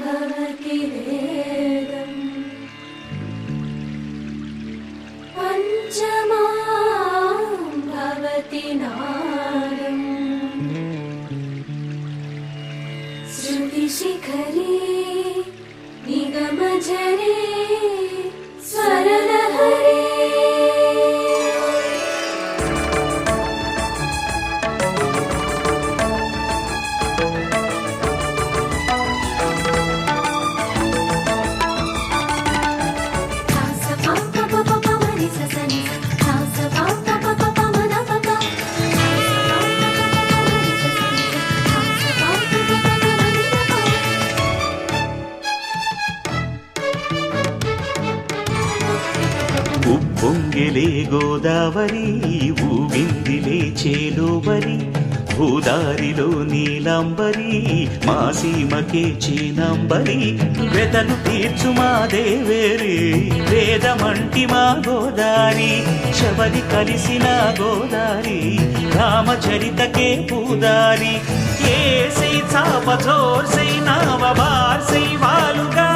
भवति पञ्चमा भवति नाम श्रुतिशिखरे निगम स्वरलहरे ఉప్పొంగిలే గోదావరి ఊగిందిలే చేలోబరి భూదారిలో నీలాంబరి మా సీమకే చీనాంబరి. వెతలు తీర్చు మా దేవేరి వేదమంటి మా గోదారి శబరి కలిసిన గోదారి రామచరితకే పూదారి. ఏ సై చాప జోర్సై నావ బార్ సై వాలుగా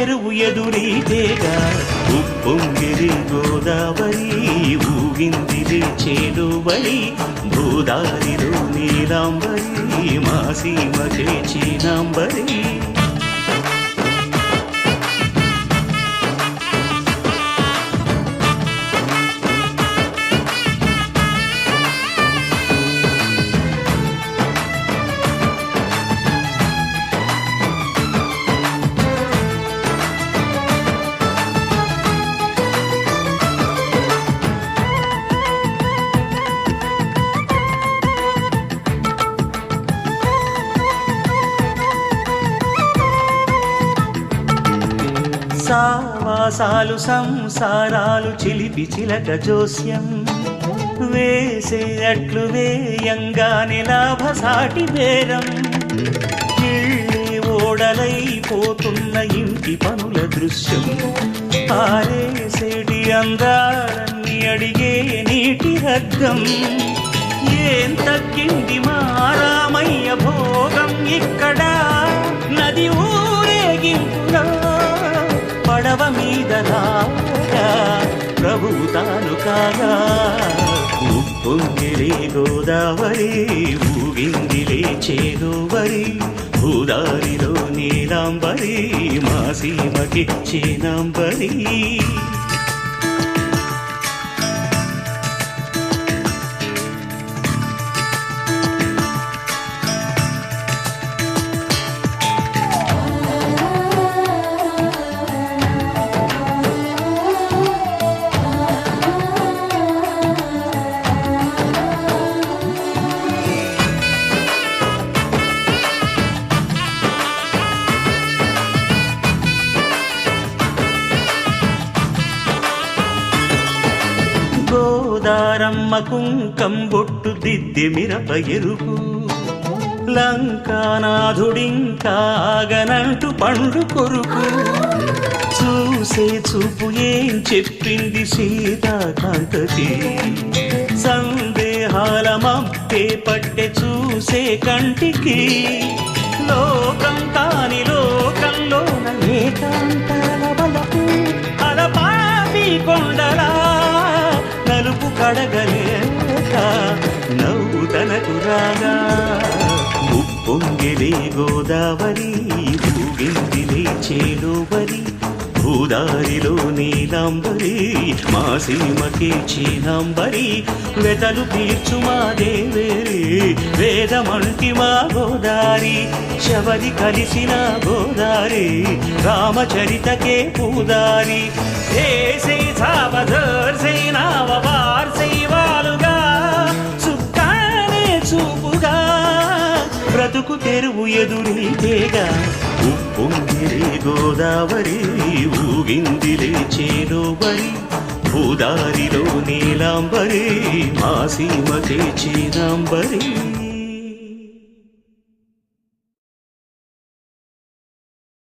చెరువు ఎదురీతేగా ఉప్పొంగిరి గోదావరి ఊగిందిరి చేలువరి భూదారిలో నీలాంబరి మా సీమ చేచినాంబరి సావాసాలు సంసారాలు చిలిపి చిలక జోస్యం. వేసే అట్లు వేయంగానే లాభసాటి బేరం. ఓడలైపోతున్న ఇంటి పనుల దృశ్యం. పారేసేటి అందాలన్నీ అడిగే నీటి హద్దం ఏం తగ్గింది మారామయ్య భోగం ఇక్కడ? నది ఊ పడవ మీద రాగా ప్రభువు తాను కాగా. ఉప్పొంగిలే గోదావరి ఊగిందిలే చేదోవరి భూదారిలో నీలాంబరి మా సీమకి చేనాంబరి గోదారమ్మ కుంకం బొట్టు దిద్ది మిరప ఎరుపు. లంకానాథుడింకాగనంటూ పండు కొరుకు. చూసే చూపు ఏం చెప్పింది సీతాకాంతకి. సందేహాల మప్పే పట్టె చూసే కంటికి. లోకం కాని లోకంలోన ఏకాంతాల బలపు అలపాపి కొండలా కడగలేక నవ్వు తనకు రాగా ఉప్పొంగిలే గోదావరి ఊగిందిలే చేలోవరి భూదారిలో నీలాంబరి మా సీమకే చీనాంబరి వెతలు తీర్చు మా దేవేరి వేదమంటి మా గోదారి శబరి కలిసిన గోదారి రామచరితకే పూదారి. ఏసై సావధర్సై నావవార్సై వాలుగా బ్రతుకు తెరువు ఎదురీతేగా ఉప్పొంగిరే గోదావరి ఊగిందిలే చేలోబరి భూదారిలో నీలాంబరి మా సీమకే చీనాంబరి